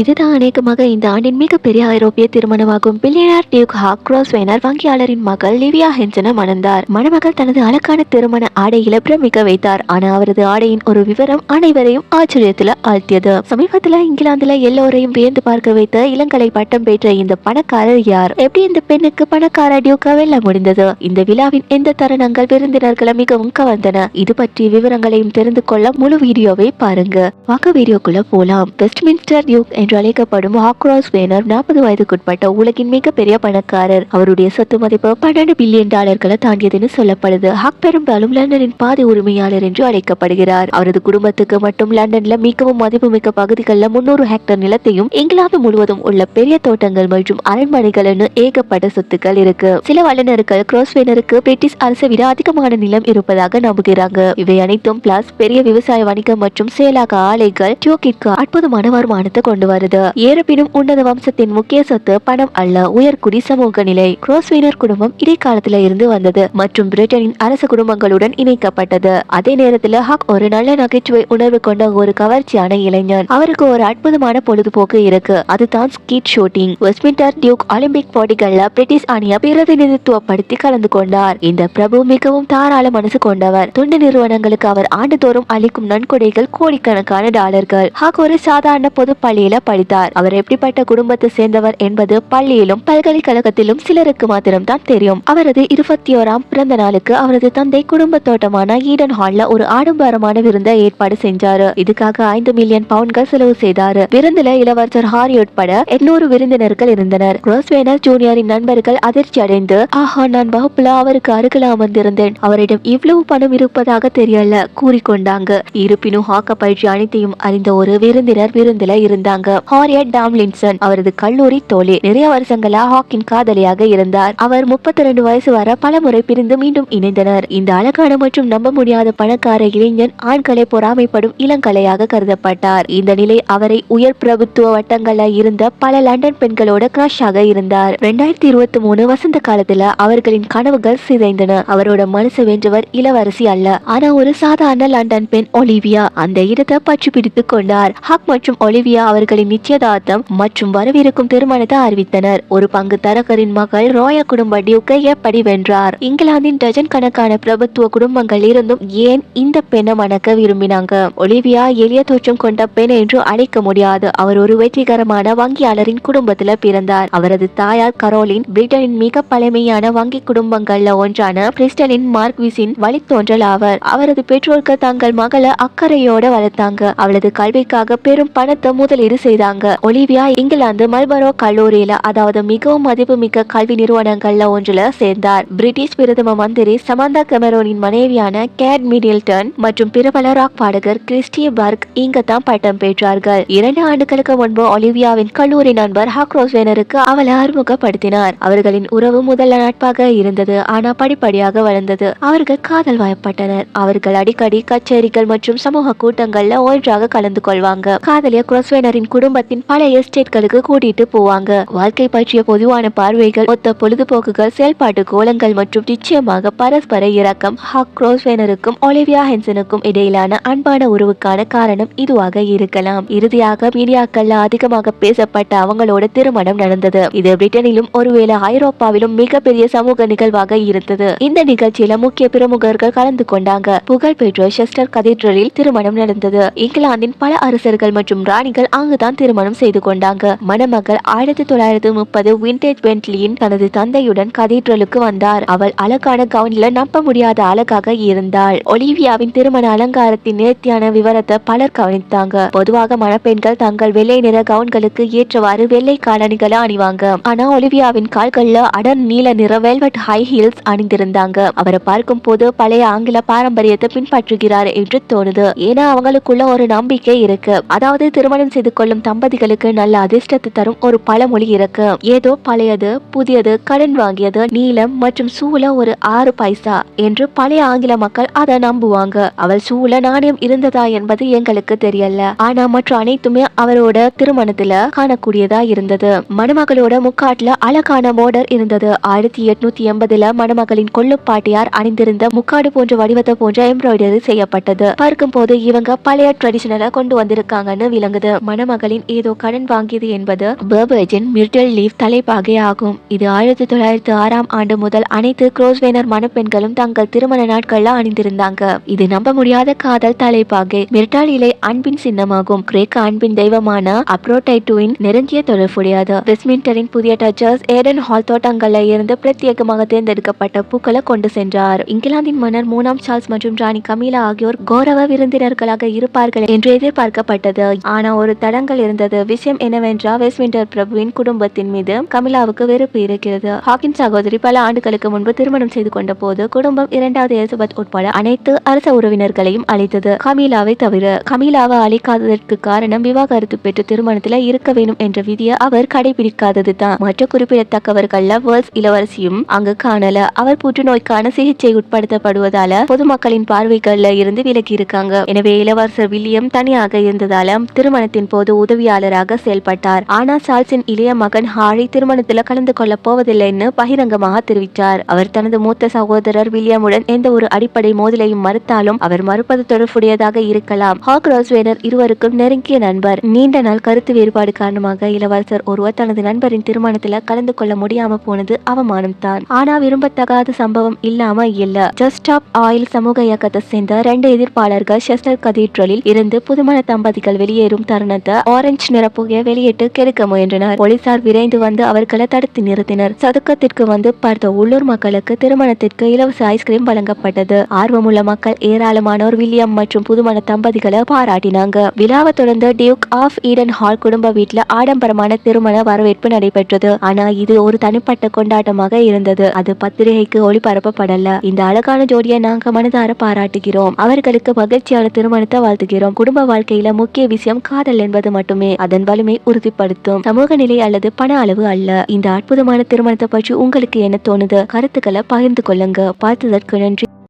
இதுதான் அநேகமாக இந்த ஆண்டின் மிகப்பெரிய ஐரோப்பிய திருமணமாகும். பில்லியனார் டியூக் ஹாக்ரோஸ் வேனர் வங்கியாளரின் மகள் லிவியா ஹென்சனை மணந்தார். மணமகள் தனது அழகான திருமண ஆடையில பிரமிக்க வைத்தார். ஆனா அவரது ஆடையின் ஒரு விவரம் அனைவரையும் ஆச்சரியத்துல ஆழ்த்தியது. சமீபத்துல இங்கிலாந்துல எல்லோரையும் வியந்து பார்க்க வைத்த இளங்கலை பட்டம் பெற்ற இந்த பணக்காரர் யார்? எப்படி இந்த பெண்ணுக்கு பணக்கார டியூக்கா வெல்ல முடிந்தது? இந்த விழாவின் எந்த தருணங்கள் விருந்தினர்களை மிகவும் கவர்ந்தன? இது பற்றிய விவரங்களையும் தெரிந்து கொள்ள முழு வீடியோவை பாருங்க. வாக்க வீடியோக்குள்ள போலாம். வெஸ்ட்மின்ஸ்டர் டியூக் என்று அழைக்கப்படும் ஹாக்ராஸ் வேனர் நாற்பது வயதுக்குட்பட்ட உலகின் மிகப்பெரிய பணக்காரர். அவருடைய சொத்து மதிப்பு பன்னெண்டு பில்லியன் டாலர்களை தாண்டியதுன்னு சொல்லப்படுது. ஹாக் பெரும்பாலும் லண்டனின் பாதி உரிமையாளர் என்று அழைக்கப்படுகிறார். அவரது குடும்பத்துக்கு மட்டும் லண்டன்ல மிகவும் மதிப்புமிக்க பகுதிகளில் முன்னூறு ஹெக்டர் நிலத்தையும் இங்கிலாந்து முழுவதும் உள்ள பெரிய தோட்டங்கள் மற்றும் அரண்மனைகள்னு ஏகப்பட்ட சொத்துக்கள் இருக்கு. சில வல்லுநர்கள் கிராஸ்வேனருக்கு பிரிட்டிஷ் அரசை விட அதிகமான நிலம் இருப்பதாக நம்புகிறாங்க. இவை அனைத்தும் பிளஸ் பெரிய விவசாய வணிகம் மற்றும் செயலாக்க ஆலைகள் டியூக்கிற்கு அற்புதமான வருமானத்தை கொண்டு வருது. இருப்பினும் உன்னத வம்சத்தின் முக்கிய சொத்து பணம் அல்ல உயர்குடி சமூக நிலை. குரோஸ்வீனர் குடும்பம் இடைக்காலத்துல இருந்து வந்தது மற்றும் பிரிட்டனின் அரச குடும்பங்களுடன் இணைக்கப்பட்டது. அதே நேரத்துல ஹக் ஒரு நல்ல நகைச்சுவை உணர்வு கொண்ட ஒரு கவர்ச்சியான இளைஞன். அவருக்கு ஒரு அற்புதமான பொழுதுபோக்கு இருக்கு. அதுதான் skeet shooting. Westminster duke Olympic போட்டிகள்ல British அணியை பிரதிநிதித்துவப்படுத்தி கலந்து கொண்டார். இந்த பிரபு மிகவும் தாராள மனசு கொண்டவர். தொண்டு நிறுவனங்களுக்கு அவர் ஆண்டுதோறும் அளிக்கும் நன்கொடைகள் கோடிக்கணக்கான டாலர்கள். ஹாக் ஒரு சாதாரண பொது பள்ளியில படித்தார். அவர் எப்படிப்பட்ட குடும்பத்தை சேர்ந்தவர் என்பது பள்ளியிலும் பல்கலைக்கழகத்திலும் சிலருக்கு மாத்திரம்தான் தெரியும். அவரது இருபத்தி ஓராம் பிறந்த நாளுக்கு அவரது தந்தை குடும்ப தோட்டமான ஈடன் ஹால்ல ஒரு ஆடம்பரமான விருந்தை ஏற்பாடு செஞ்சாரு. இதுக்காக ஐந்து மில்லியன் பவுண்ட்கள் செலவு செய்தாரு. விருந்துல இளவரசர் ஹாரி உட்பட எண்ணூறு விருந்தினர்கள் இருந்தனர். ரோஸ்வேனர் ஜூனியரின் நண்பர்கள் அதிர்ச்சி அடைந்து ஆஹா நான் வகுப்புல அவருக்கு அருகில் அமர்ந்திருந்தேன். அவரிடம் இவ்வளவு பணம் இருப்பதாக தெரியல கூறிக்கொண்டாங்க. இருப்பினும் ஹாக்க பயிற்சி அனைத்தையும் அறிந்த ஒரு விருந்தினர் விருந்துல இருந்தாங்க. ஹாரியட் டாம்லின்சன் அவரது கல்லூரி தோழி நிறைய வருஷங்களா ஹாக்கின் காதலியாக இருந்தார். அவர் முப்பத்தி ரெண்டு வயசு வர பல முறை பிரிந்து மீண்டும் இணைந்தனர். இந்த அழகான மற்றும் நம்ப முடியாத பணக்கார இளைஞன் ஆண்களை பொறாமைப்படும் இளங்கலையாக கருதப்பட்டார். இந்த நிலை அவரை உயர் பிரபுத்துவ வட்டங்கள்ல இருந்த பல லண்டன் பெண்களோட கிரஷாக இருந்தார். ரெண்டாயிரத்தி இருபத்தி மூணு வசந்த காலத்துல அவர்களின் கனவுகள் சிதைந்தன. அவரோட மனசு வென்றவர் இளவரசி அல்ல. ஆனா ஒரு சாதாரண லண்டன் பெண் ஒலிவியா அந்த இடத்தை பற்றி பிடித்து கொண்டார். ஹக் மற்றும் ஒலிவியா அவர்கள் அவர்களின் நிச்சயதார்த்தம் மற்றும் வரவிருக்கும் திருமணத்தை அறிவித்தனர். ஒரு பங்கு தரகரின் மகள் ரோய குடும்ப டியூக்கை எப்படி வென்றார். இங்கிலாந்தின் டஜன் கணக்கான பிரபுத்துவ குடும்பங்கள் இருந்தும் ஏன் இந்த பெண்ணை மணக்க விரும்பினாங்க? ஒலிவியா எளிய தோற்றம் கொண்ட பெண் என்று அழைக்க முடியாது. அவர் ஒரு வெற்றிகரமான வங்கியாளரின் குடும்பத்தில் பிறந்தார். அவரது தாயார் கரோலின் பிரிட்டனின் மிக பழமையான வங்கி குடும்பங்கள்ல ஒன்றான பிரிஸ்டனின் மார்க்விஸின் வழித்தோன்றல் ஆவர். அவரது பெற்றோர்கள் தங்கள் மகளை அக்கறையோட வளர்த்தாங்க. அவளது கல்விக்காக பெரும் பணத்தை முதலீடு செய்தாங்க. ஒலிவியா இங்கிலாந்து மல்பரோ கல்லூரியில அதாவது மிகவும் மதிப்புமிக்க கல்வி நிறுவனங்கள்ல ஒன்றுல சேர்ந்தார். பிரிட்டிஷ் பிரதம மந்திரி சமந்தா கெமரோனின் மனைவியான கேட் மிடில்டன் மற்றும் பிரபல ராக் பாடகர் கிறிஸ்டி பர்க் இங்க தான் பட்டம் பெற்றார்கள். இரண்டு ஆண்டுகளுக்கு முன்பு ஒலிவியாவின் கல்லூரி நண்பர் ஹாக்ரோஸ்வேனருக்கு அவளை அறிமுகப்படுத்தினார். அவர்களின் உறவு முதல்ல நட்பாக இருந்தது ஆனா படிப்படியாக வளர்ந்தது. அவர்கள் காதல் வாய்ப்பட்டனர். அவர்கள் அடிக்கடி கச்சேரிகள் மற்றும் சமூக கூட்டங்கள்ல ஒன்றாக கலந்து கொள்வாங்க. காதலிய குரோஸ்வேனரின் குடும்பத்தின் பல எஸ்டேட்களுக்கு கூட்டிட்டு போவாங்க. வாழ்க்கை பற்றிய பொதுவான பார்வைகள் ஒத்த பொழுதுபோக்குகள் செயல்பாட்டு கோலங்கள் மற்றும் நிச்சயமாக பரஸ்பர இறக்கம் ஹாக் க்ரோஸ்வேனருக்கும் ஒலிவியா ஹென்சனுக்கும் இடையிலான அன்பான உறவுக்கான காரணம் இதுவாக இருக்கலாம். இறுதியாக மீடியாக்கள்ல அதிகமாக பேசப்பட்ட அவங்களோட திருமணம் நடந்தது. இது பிரிட்டனிலும் ஒருவேளை ஐரோப்பாவிலும் மிகப்பெரிய சமூக நிகழ்வாக இருந்தது. இந்த நிகழ்ச்சியில முக்கிய பிரமுகர்கள் கலந்து கொண்டாங்க. புகழ்பெற்ற செஸ்டர் கதீட்ரலில் திருமணம் நடந்தது. இங்கிலாந்தின் பல அரசர்கள் மற்றும் ராணிகள் அங்குதான் தான் திருமணம் செய்து கொண்டாங்க. மணமகள் ஆயிரத்தி தொள்ளாயிரத்தி முப்பது விண்டேஜ் பென்ட்லியின் தனது தந்தையுடன் கதீட்ரலுக்கு வந்தார். அவள் அழகான கவுனில நம்ப முடியாத அழகாக இருந்தாள். ஒலிவியாவின் திருமண அலங்காரத்தின் நேர்த்தியான விவரத்தை பலர் கவனித்தாங்க. பொதுவாக மணப்பெண்கள் தங்கள் வெள்ளை நிற கவுன்களுக்கு ஏற்றவாறு வெள்ளை காலணிகளை அணிவாங்க. ஆனா ஒலிவியாவின் கால்கள்ல அடர் நீல நிற வெல்வெட் ஹை ஹீல்ஸ் அணிந்திருந்தாங்க. அவரை பார்க்கும் போது பழைய ஆங்கில பாரம்பரியத்தை பின்பற்றுகிறார் என்று தோணுது. ஏன்னா அவங்களுக்குள்ள ஒரு நம்பிக்கை இருக்கு. அதாவது திருமணம் செய்து கொள்ளும் தம்பதிகளுக்கு நல்ல அதிர்ஷ்டத்தை தரும் ஒரு பழமொழி இருக்கு. ஏதோ பழையது புதியது கடன் வாங்கியது நீலம் மற்றும் சூழ ஒரு ஆறு பைசா என்று பழைய ஆங்கில மக்கள் அதை நம்புவாங்க. அவள் சூழ நாணயம் இருந்ததா என்பது எங்களுக்கு தெரியல. ஆனா மற்ற அனைத்துமே அவரோட திருமணத்துல காணக்கூடியதா இருந்தது. மணமகளோட முக்காட்டுல அழகான மோடர் இருந்தது. ஆயிரத்தி எட்நூத்தி எண்பதுல மணமகளின் கொள்ளுப்பாட்டியார் அணிந்திருந்த முக்காடு போன்ற வடிவத்தை போன்ற எம்ப்ராய்டரி செய்யப்பட்டது. பார்க்கும் போது இவங்க பழைய ட்ரெடிஷனலை கொண்டு வந்திருக்காங்கன்னு விளங்குது. மணமகள் அவர்களின் ஏதோ கடன் வாங்கியது என்பது பர்பர்ஜின் மிர்டல் லீவ் தலைப்பாகை ஆகும். இது ஆயிரத்தி தொள்ளாயிரத்தி ஆறாம் ஆண்டு முதல் அனைத்து குரோஸ்வேனர் மணப்பெண்களும் தங்கள் திருமண நாட்கள்ல அணிந்திருந்தாங்க. இது நம்ப முடியாத காதல் தலைப்பாகை. மிர்டால் இலை அன்பின் சின்னமாகும். கிரேக்க அன்பின் தெய்வமான அப்ரோடைட்டுவின் நெருங்கிய தொடர்புடையது. வெஸ்ட்மின்டரின் புதிய டச்சர்ஸ் ஏடன் ஹால் தோட்டங்கள்ல இருந்து பிரத்யேகமாக தேர்ந்தெடுக்கப்பட்ட பூக்களை கொண்டு சென்றார். இங்கிலாந்தின் மன்னர் மூனாம் சார்ல்ஸ் மற்றும் ராணி கமீலா ஆகியோர் கௌரவ விருந்தினர்களாக இருப்பார்கள் என்று எதிர்பார்க்கப்பட்டது. ஆனா ஒரு தடங்க தடங்கள் இருந்தது. விஷயம் என்னவென்றால் வெஸ்ட்மின்டர் பிரபுவின் குடும்பத்தின் மீது கமிலாவுக்கு வெறுப்பு இருக்கிறது. ஹாக்கின் சகோதரி பல ஆண்டுகளுக்கு முன்பு திருமணம் செய்து கொண்ட போது குடும்பம் இரண்டாவது எலிசபெத் உட்பட அனைத்து அரச உறவினர்களையும் அழைத்தது. கமீலாவை தவிர கமீலாவை அழைக்காததற்கு காரணம் விவாகரத்து பெற்று திருமணத்தில் இருக்க வேண்டும் என்ற விதியை அவர் கடைபிடிக்காதது தான். மற்ற குறிப்பிடத்தக்கவர்கள்ல வேர்ல்ஸ் இளவரசியும் அங்கு காணல. அவர் புற்றுநோய்க்கான சிகிச்சை உட்படுத்தப்படுவதால பொதுமக்களின் பார்வைகள்ல இருந்து விலகி இருக்காங்க. எனவே இளவரசர் வில்லியம் தனியாக இருந்ததால திருமணத்தின் போது உதவியாளராக செயல்பட்டார். ஆனா சார்ல்ஸின் இளைய மகன் ஹாரி திருமணத்தில் கலந்து கொள்ள போவதில்லைன்னு பகிரங்கமாக தெரிவித்தார். அவர் தனது மூத்த சகோதரர் வில்லியமுடன் எந்த ஒரு அடிப்படை மோதலையும் மறுத்தாலும் அவர் மறுப்பது தொடர்புடையதாக இருக்கலாம். ஹாக் ராஸ்வேனர் இருவருக்கும் நெருங்கிய நண்பர். நீண்ட நாள் கருத்து வேறுபாடு காரணமாக இளவரசர் ஒருவர் தனது நண்பரின் திருமணத்தில் கலந்து கொள்ள முடியாம போனது அவமானம் தான் ஆனா விரும்பத்தகாத சம்பவம் இல்லாம இல்ல. ஜஸ்ட் ஆப் ஆயில் சமூக இயக்கத்தை சேர்ந்த ரெண்டு எதிர்ப்பாளர்கள் செஸ்டர் கதீட்ரலில் இருந்து புதுமண தம்பதிகள் வெளியேறும் தருணத்தை ஆரஞ்சு நிற புகையை வெளியிட்டு கெடுக்க முயன்றனர். போலீசார் விரைந்து வந்து அவர்களை தடுத்து நிறுத்தினர். சதுக்கத்திற்கு வந்து பார்த்த உள்ளூர் மக்களுக்கு திருமணத்திற்கு இலவச ஐஸ்கிரீம் வழங்கப்பட்டது. ஆர்வமுள்ள மக்கள் ஏராளமானோர் வில்லியம் மற்றும் புதுமண தம்பதிகளை பாராட்டினாங்க. விழாவை தொடர்ந்து டியூக் ஆஃப் ஈடன் ஹால் குடும்ப வீட்டில் ஆடம்பரமான திருமண வரவேற்பு நடைபெற்றது. ஆனா இது ஒரு தனிப்பட்ட கொண்டாட்டமாக இருந்தது. அது பத்திரிகைக்கு ஒளிபரப்பப்படல. இந்த அழகான ஜோடியை நாங்க மனதார பாராட்டுகிறோம். அவர்களுக்கு மகிழ்ச்சியான திருமணத்தை வாழ்த்துகிறோம். குடும்ப வாழ்க்கையில முக்கிய விஷயம் காதல் என்பது மட்டுமே அதன் வலிமை உறுதிப்படுத்தும். சமூக நிலை அல்லது பண அளவு அல்ல. இந்த அற்புதமான திருமணத்தை பற்றி உங்களுக்கு என்ன தோணுது? கருத்துக்களை பகிர்ந்து கொள்ளுங்க. பார்த்ததற்கு நன்றி.